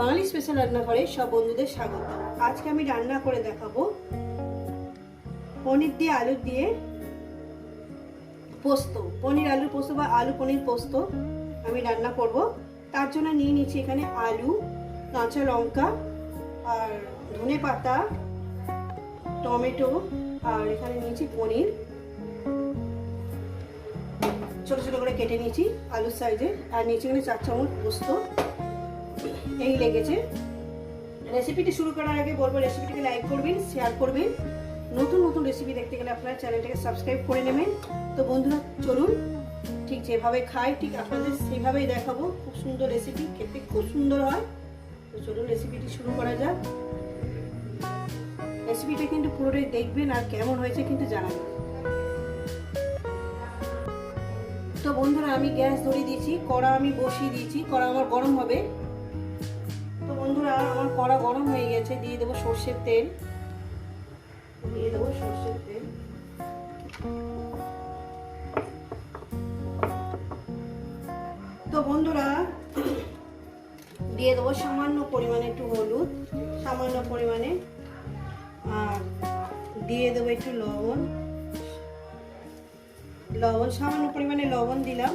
বাঙালি special রান্নাঘরে সব বন্ধুদের স্বাগত। আজকে আমি রান্না করে দেখাবো পনির দিয়ে আলু দিয়ে পোস্ত। পনির আলু পোস্ত বা আলু পনির পোস্ত আমি রান্না করব। তার জন্য নিয়ে নিচ্ছি এখানে আলু, কাঁচা লঙ্কা আর ধনে পাতা, টমেটো আর এখানে নিয়েছি পনির। ছোট ছোট করে কেটে নিয়েছি আলুর সাইজে। আর নিচে এখানে চার চামচ পোস্ত। এই লেগেছে। রেসিপিটি শুরু করার আগে বলব রেসিপিটিকে লাইক করবেন শেয়ার করবেন। নতুন নতুন রেসিপি দেখতে গেলে আপনারা চ্যানেলটাকে সাবস্ক্রাইব করে নেবেন। তো বন্ধুরা, চলুন, ঠিক যেভাবে খাই, ঠিক আপনাদের সেভাবেই দেখাবো। খুব সুন্দর রেসিপি খেতে খুব সুন্দর হয়। তো চলুন রেসিপিটি শুরু করা যাক। রেসিপিটা কিন্তু পুরোটাই দেখবেন আর কেমন হয়েছে কিন্তু জানাবেন। তো বন্ধুরা, আমি গ্যাস ধরিয়ে দিয়েছি, কড়া আমি বসিয়ে দিয়েছি, কড়া আমার গরম হবে। বন্ধুরা, আমার কড়া গরম হয়ে গেছে, দিয়ে দেবো সর্ষের তেল। দিয়ে দেবো সর্ষের তেল। তো বন্ধুরা, দিয়ে দেবো সামান্য পরিমাণে একটু হলুদ, সামান্য পরিমাণে, আর দিয়ে দেবো একটু লবণ। লবণ, সামান্য পরিমাণে লবণ দিলাম।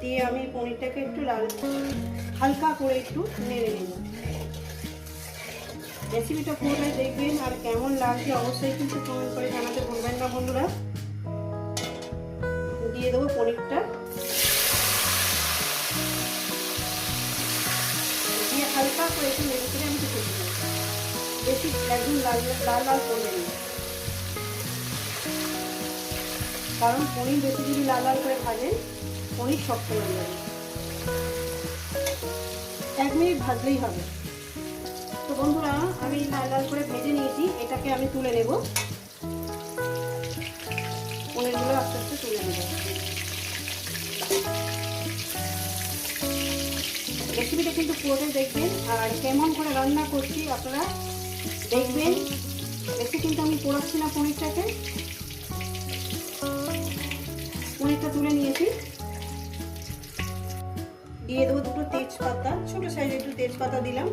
দিয়ে আমি পনিরটাকে একটু লাল, হালকা করে একটু নেড়ে নেব। রেসিপিটা পুরোটাই দেখবেন আর কেমন লাগছে অবশ্যই কিন্তু কমেন্ট করে জানাতে ভুলবেন না বন্ধুরা। দিয়ে দেবো পনিরটা। দিয়ে হালকা করে একটু নেড়ে করে আমি কিছু বেশি একদম লাল লাল লাল করে নেব কারণ পনির বেশি যদি লাল লাল করে ভাজেন, পনির শক্ত হয়ে যাবে। এক মিনিট ভাজলেই হবে। বন্ধুরা, আমি লাল লাল করে ভেজে নিয়েছি। এটাকে আমি তুলে নেব। পনিরগুলো আস্তে আস্তে তুলে নেব। রেসিপিটা কিন্তু পুরোটাই দেখবেন। আর কেমন করে রান্না করছি আপনারা দেখবেন। বেশি কিন্তু আমি পোড়াচ্ছি না পনিরটাকে। পনিরটা তুলে নিয়েছি। দিয়ে দেবো দুটো তেজপাতা। ছোটো সাইজে একটু তেজপাতা দিলাম।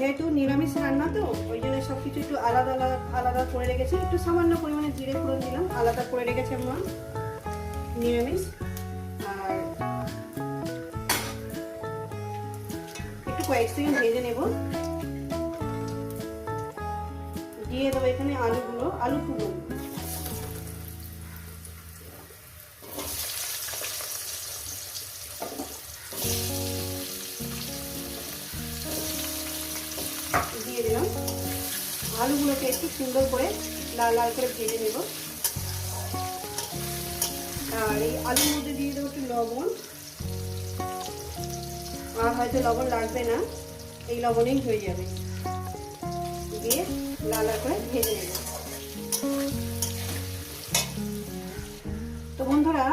যেহেতু নিরামিষ রান্না তো, ওই জন্য সব কিছু একটু আলাদা আলাদা আলাদা করে রেখেছি। একটু সামান্য পরিমাণে জিরে ফোড়ন দিলাম, আলাদা করে রেখেছি আমার। নিরামিষ। আর একটু কয়েক সেকেন্ড ভেজে নেব। দিয়ে দেবো এখানে আলুগুলো আলু টুকরো আলুগুলোকে একটু সুন্দর করে লাল লাল করে ভেজে নেব। আর এই আলুর মধ্যে দিয়ে দেবো একটু লবণ। আর হয়তো লবণ লাগবে না, এই লবণেই হয়ে যাবে। দিয়ে লাল লাল করে ভেজে নেব। তো বন্ধুরা,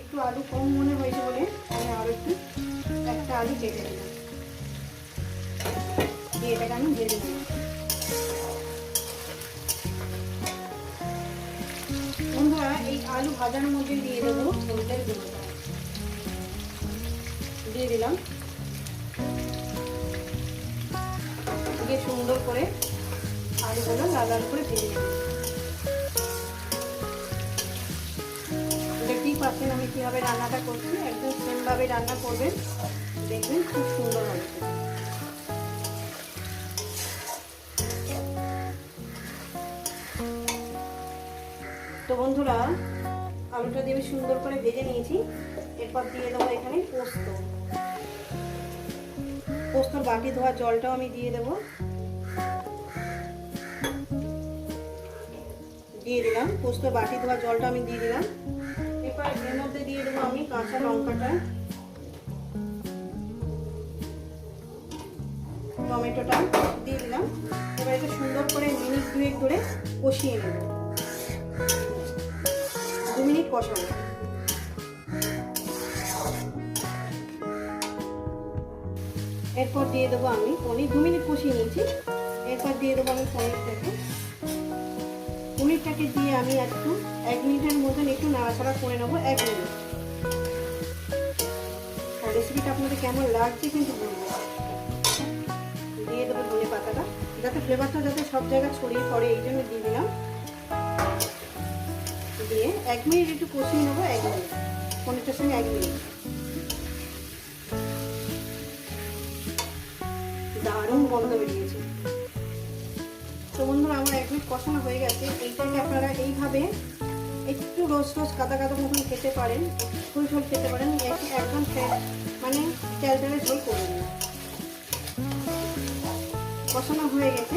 একটু আলু কম মনে হয়েছে বলে আমি আরও একটু, একটা আলু কেটে নিলাম। দিয়ে এটাকে আমি ভেজে নেব। আলু ভাজার মধ্যে দিয়ে দেবো হলুদের দিয়ে দিলাম। দিয়ে সুন্দর করে আলুগুলো লাল লাল করে ভেজে নেব। দেখতেই পাচ্ছেন আমি কীভাবে রান্নাটা করছি, একদম সেমভাবে রান্না করবেন। দেখবেন খুব সুন্দর হবে। তো বন্ধুরা আলুটা দিয়ে সুন্দর করে ভেজে নিয়েছি। এরপর দিয়ে দেবো এখানে পোস্ত। পোস্তর বাটি ধোয়া জলটাও আমি দিয়ে দেবো। দিয়ে দিলাম। পোস্তর বাটি ধোয়া জলটা আমি দিয়ে দিলাম। এরপর এর মধ্যে দিয়ে দেবো আমি কাঁচা লঙ্কাটা। টমেটোটা দিয়ে দিলাম। এবার এটা সুন্দর করে মিনিট দুয়েক ধরে কষিয়ে নেব। মিনিট কষাবো এরপর দিয়ে দেবো আমি পনির। দু মিনিট কষিয়ে নিয়েছি। এরপর দিয়ে দেবো আমি পনিরটাকে। পনিরটাকে দিয়ে আমি একটু, এক মিনিটের মতন একটু নাড়াচাড়া করে নেব, এক মিনিট। আর রেসিপিটা আপনাদের কেমন লাগছে কিন্তু দিয়ে দেবো ধনে পাতাটা। যাতে ফ্লেভারটা যাতে সব জায়গায় ছড়িয়ে পড়ে, এই জন্য দিয়ে দিলাম। দিয়ে এক মিনিট একটু কষিয়ে নেব, এক মিনিট। পনেরোটার সঙ্গে এক মিনিট। দারুণ গন্ধ বেরিয়েছে। তো বন্ধুরা, আমার এক মিনিট কষানো হয়ে গেছে। এইটাকে আপনারা এইভাবে একটু রোজ রোজ কাদা কাদা মতন খেতে পারেন ফুল ঝোল খেতে পারেন এক- একদম মানে তেলে ঝোল করবেন না কষানো হয়ে গেছে।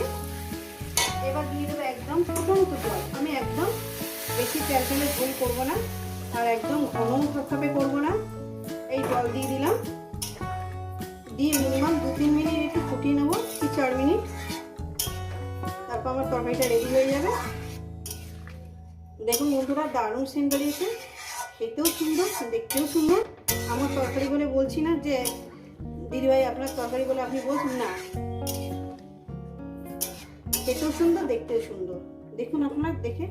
এবার দিয়ে দেবো একদম ফুটন্ত জল। আমি একদম বেশি তেল তেলে ঝোল করব না, আর একদম ঘন থপথপে করব না। এই জল দিয়ে দিলাম। দিয়ে মিনিমাম দু তিন মিনিট একটু ফুটিয়ে নেব, কি চার মিনিট। তারপর আমার তরকারিটা রেডি হয়ে যাবে। দেখুন বন্ধুরা, দারুণ সিন বেরিয়েছে। খেতেও সুন্দর, দেখতেও সুন্দর। আমার তরকারি বলে বলছি না যে দিদিভাই আপনার তরকারি বলে আপনি বলছেন না। খেতেও সুন্দর, দেখতেও সুন্দর। দেখুন আপনার, দেখে।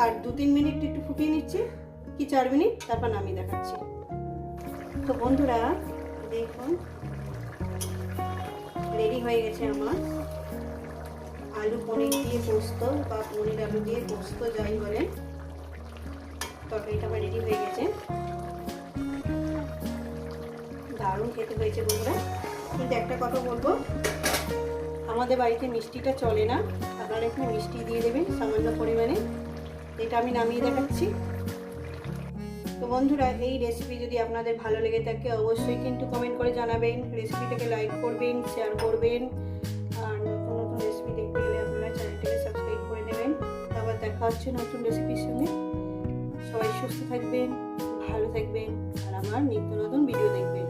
আর দু তিন মিনিট একটু ফুটিয়ে নিচ্ছি, কি চার মিনিট? তারপর নামিয়ে দেখাচ্ছি। তো বন্ধুরা, দেখুন, রেডি হয়ে গেছে আমার। আলু পনির দিয়ে পোস্ত বা পনির আলু দিয়ে পোস্ত, যাই বলেন। তরকারিটা আমার রেডি হয়ে গেছে। দারুণ খেতে হয়েছে বন্ধুরা। কিন্তু একটা কথা বলব, আমাদের বাড়িতে মিষ্টিটা চলে না। আপনারা একটু মিষ্টি দিয়ে দেবেন সামান্য পরিমাণে। এটা আমি নামিয়ে দেখাচ্ছি। তো বন্ধুরা, এই রেসিপি যদি আপনাদের ভালো লেগে থাকে, অবশ্যই কিন্তু কমেন্ট করে জানাবেন। রেসিপিটাকে লাইক করবেন শেয়ার করবেন, আর নতুন নতুন রেসিপি দেখতে গেলে আপনারা চ্যানেলটাকে সাবস্ক্রাইব করে নেবেন। আবার দেখা হচ্ছে নতুন রেসিপির সঙ্গে। সবাই সুস্থ থাকবেন, ভালো থাকবেন, আর আমার নিত্য নতুন ভিডিও দেখবেন।